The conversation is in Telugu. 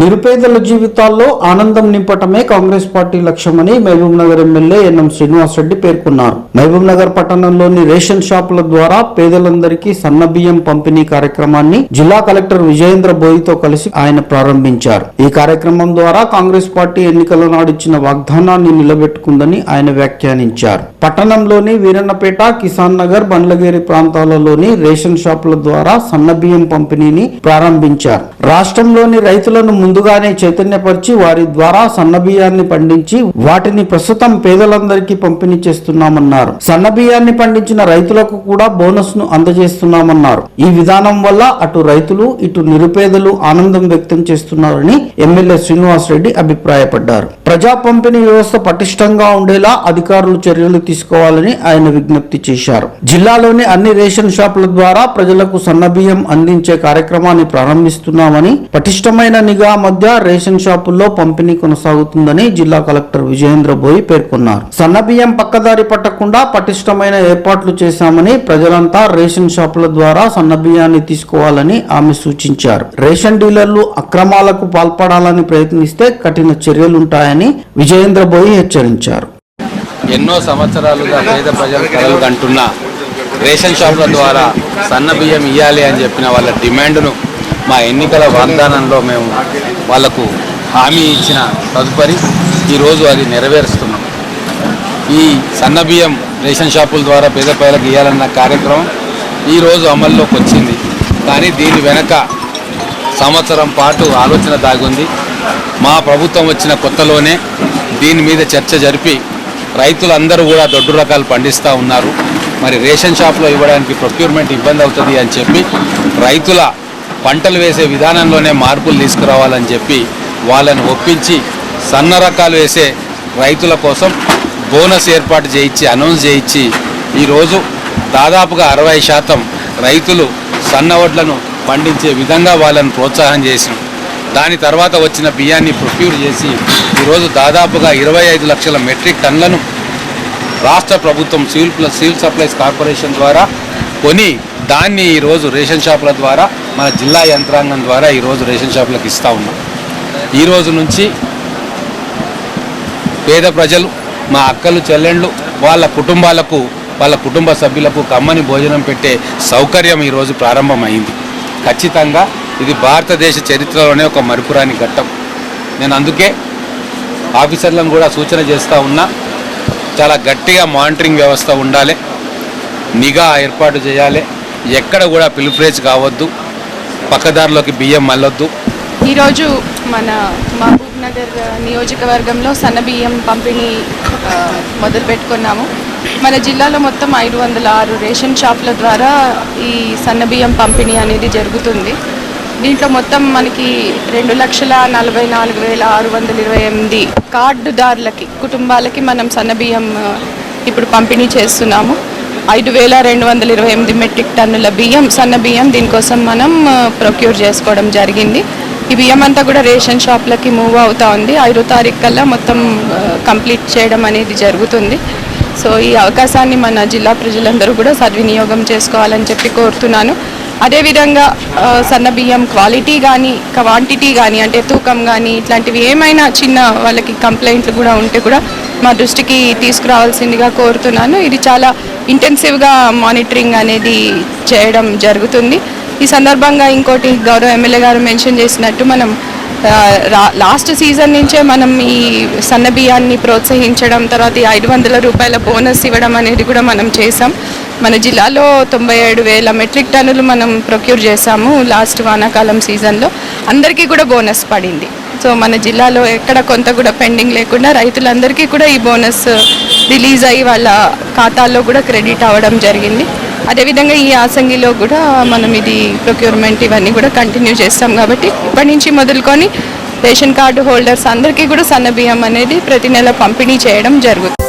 నిరుపేదల జీవితాల్లో ఆనందం నింపటమే కాంగ్రెస్ పార్టీ లక్ష్యమని మహబూబ్ నగర్ ఎమ్మెల్యే ఎన్ఎం శ్రీనివాసరెడ్డి పేర్కొన్నారు. మహబూబ్ నగర్ పట్టణంలోని రేషన్ షాపుల ద్వారా పేదలందరికీ సన్న బియ్యం పంపిణీ కార్యక్రమాన్ని జిల్లా కలెక్టర్ విజయేంద్ర బోయితో కలిసి ఆయన ప్రారంభించారు. ఈ కార్యక్రమం ద్వారా కాంగ్రెస్ పార్టీ ఎన్నికల నాడిచ్చిన వాగ్దానాన్ని నిలబెట్టుకుందని ఆయన వ్యాఖ్యానించారు. పట్టణంలోని వీరన్నపేట కిసాన్ నగర్ బండ్లగేరి ప్రాంతాలలోని రేషన్ షాపుల ద్వారా సన్న బియ్యం పంపిణీని ప్రారంభించారు. రాష్ట్రంలోని రైతులను ముందుగానే చైతన్యపరిచి వారి ద్వారా సన్నబియ్యాన్ని పండించి వాటిని ప్రస్తుతం పేదలందరికీ పంపిణీ చేస్తున్నామన్నారు. సన్నబియ్యాన్ని పండించిన రైతులకు కూడా బోనస్ను అందజేస్తున్నామన్నారు. ఈ విధానం వల్ల అటు రైతులు ఇటు నిరుపేదలు ఆనందం వ్యక్తం చేస్తున్నారని ఎమ్మెల్యే శ్రీనివాస్ రెడ్డి అభిప్రాయపడ్డారు. ప్రజా పంపిణీ వ్యవస్థ పటిష్టంగా ఉండేలా అధికారులు చర్యలు తీసుకోవాలని ఆయన విజ్ఞప్తి చేశారు. జిల్లాలోని అన్ని రేషన్ షాపుల ద్వారా ప్రజలకు సన్నబియ్యం అందించే కార్యక్రమాన్ని ప్రారంభిస్తున్నామని పటిష్టమైన నిఘా మధ్య రేషన్ షాపుల్లో పంపిణీ కొనసాగుతుందని జిల్లా కలెక్టర్ విజయేంద్ర బోయి పేర్కొన్నారు. సన్నబియ్యం పక్కదారి పట్టకుండా పటిష్టమైన ఏర్పాట్లు చేశామని ప్రజలంతా రేషన్ షాపుల ద్వారా సన్నబియ్యాన్ని తీసుకోవాలని ఆమె సూచించారు. రేషన్ డీలర్లు అక్రమాలకు పాల్పడాలని ప్రయత్నిస్తే కఠిన చర్యలుంటాయని విజయేంద్ర బోయి హెచ్చరించారు. ఎన్నో సంవత్సరాలుగా పేద ప్రజలు కలలు కంటున్న రేషన్ షాపుల ద్వారా సన్న బియ్యం ఇవ్వాలి అని చెప్పిన వాళ్ళ డిమాండ్ను మా ఎన్నికల వాగ్దానంలో మేము వాళ్ళకు హామీ ఇచ్చిన తదుపరి ఈరోజు అది నెరవేరుస్తున్నాం. ఈ సన్న బియ్యం రేషన్ షాపుల ద్వారా పేద పేదలకు ఇవ్వాలన్న కార్యక్రమం ఈరోజు అమల్లోకి వచ్చింది. కానీ దీని వెనక సంవత్సరం పాటు ఆలోచన దాగుంది మా ప్రభుత్వం వచ్చిన కొత్తలోనే దీని మీద చర్చ జరిపి రైతులందరూ కూడా దొడ్డు రకాలు పండిస్తూ ఉన్నారు. మరి రేషన్ షాప్లో ఇవ్వడానికి ప్రొక్యూర్మెంట్ ఇబ్బంది అవుతుంది అని చెప్పి రైతుల పంటలు వేసే విధానంలోనే మార్పులు తీసుకురావాలని చెప్పి వాళ్ళని ఒప్పించి సన్న రకాలు వేసే రైతుల కోసం బోనస్ ఏర్పాటు చేయించి అనౌన్స్ చేయించి ఈరోజు దాదాపుగా అరవై శాతం రైతులు సన్న వడ్లను పండించే విధంగా వాళ్ళని ప్రోత్సాహం చేసిన. దాని తర్వాత వచ్చిన బియ్యాన్ని ప్రొక్యూర్ చేసి ఈరోజు దాదాపుగా ఇరవై ఐదు లక్షల మెట్రిక్ టన్లను రాష్ట్ర ప్రభుత్వం civil plus civil supplies corporation ద్వారా కొని దాన్ని ఈరోజు రేషన్ షాపుల ద్వారా మన జిల్లా యంత్రాంగం ద్వారా ఈరోజు రేషన్ షాపులకు ఇస్తూ ఉన్నాం. ఈ రోజు నుంచి పేద ప్రజలు మా అక్కలు చెల్లెండ్లు వాళ్ళ కుటుంబాలకు వాళ్ళ కుటుంబ సభ్యులకు కమ్మని భోజనం పెట్టే సౌకర్యం ఈరోజు ప్రారంభమైంది. ఖచ్చితంగా ఇది భారతదేశ చరిత్రలోనే ఒక మరుపురాని ఘట్టం. నేను అందుకే ఆఫీసర్లను కూడా సూచన చేస్తూ ఉన్నా చాలా గట్టిగా మానిటరింగ్ వ్యవస్థ ఉండాలి నిఘా ఏర్పాటు చేయాలి ఎక్కడ కూడా పిలుపురేజ్ కావద్దు. పక్కదారిలోకి బియ్యం మళ్ళొద్దు. ఈరోజు మన మహబూబ్ నగర్ నియోజకవర్గంలో సన్న బియ్యం పంపిణీ మొదలు పెట్టుకున్నాము మన జిల్లాలో మొత్తం ఐదు వందల ఆరు రేషన్ షాపుల ద్వారా ఈ సన్న బియ్యం పంపిణీ అనేది జరుగుతుంది. దీంట్లో మొత్తం మనకి రెండు లక్షల నలభై నాలుగు వేల ఆరు వందల ఇరవై ఎనిమిది కార్డుదారులకి కుటుంబాలకి మనం సన్న బియ్యం ఇప్పుడు పంపిణీ చేస్తున్నాము. ఐదు వేల రెండు వందల ఇరవై ఎనిమిది మెట్రిక్ టన్నుల బియ్యం సన్న బియ్యం దీనికోసం మనం ప్రొక్యూర్ చేసుకోవడం జరిగింది. ఈ బియ్యం అంతా కూడా రేషన్ షాప్లకి మూవ్ అవుతూ ఉంది. ఐదో తారీఖు కల్లా మొత్తం కంప్లీట్ చేయడం అనేది జరుగుతుంది. సో ఈ అవకాశాన్ని మన జిల్లా ప్రజలందరూ కూడా సద్వినియోగం చేసుకోవాలని చెప్పి కోరుతున్నాను. అదేవిధంగా సన్న బియ్యం క్వాలిటీ కానీ క్వాంటిటీ కానీ అంటే తూకం కానీ ఇట్లాంటివి ఏమైనా చిన్న వాళ్ళకి కంప్లైంట్లు కూడా ఉంటే కూడా మా దృష్టికి తీసుకురావాల్సిందిగా కోరుతున్నాను. ఇది చాలా ఇంటెన్సివ్గా మానిటరింగ్ అనేది చేయడం జరుగుతుంది. ఈ సందర్భంగా ఇంకోటి గౌరవ ఎమ్మెల్యే గారు మెన్షన్ చేసినట్టు మనం లాస్ట్ సీజన్ నుంచే మనం ఈ సన్న బియ్యాన్ని ప్రోత్సహించడం తర్వాత ఈ ఐదు వందల రూపాయల బోనస్ ఇవ్వడం అనేది కూడా మనం చేసాం మన జిల్లాలో తొంభై ఏడు వేల మెట్రిక్ టన్నులు మనం ప్రొక్యూర్ చేసాము లాస్ట్ వానాకాలం సీజన్లో అందరికీ కూడా బోనస్ పడింది. సో మన జిల్లాలో ఎక్కడ కొంత కూడా పెండింగ్ లేకుండా రైతులందరికీ కూడా ఈ బోనస్ రిలీజ్ అయ్యి వాళ్ళ ఖాతాల్లో కూడా క్రెడిట్ అవ్వడం జరిగింది. అదేవిధంగా ఈ యాసంగిలో కూడా మనం ఇది ప్రొక్యూర్మెంట్ ఇవన్నీ కూడా కంటిన్యూ చేస్తాం కాబట్టి ఇప్పటి నుంచి మొదలుకొని రేషన్ కార్డు హోల్డర్స్ అందరికీ కూడా సన్న బియ్యం అనేది ప్రతి నెల పంపిణీ చేయడం జరుగుతుంది.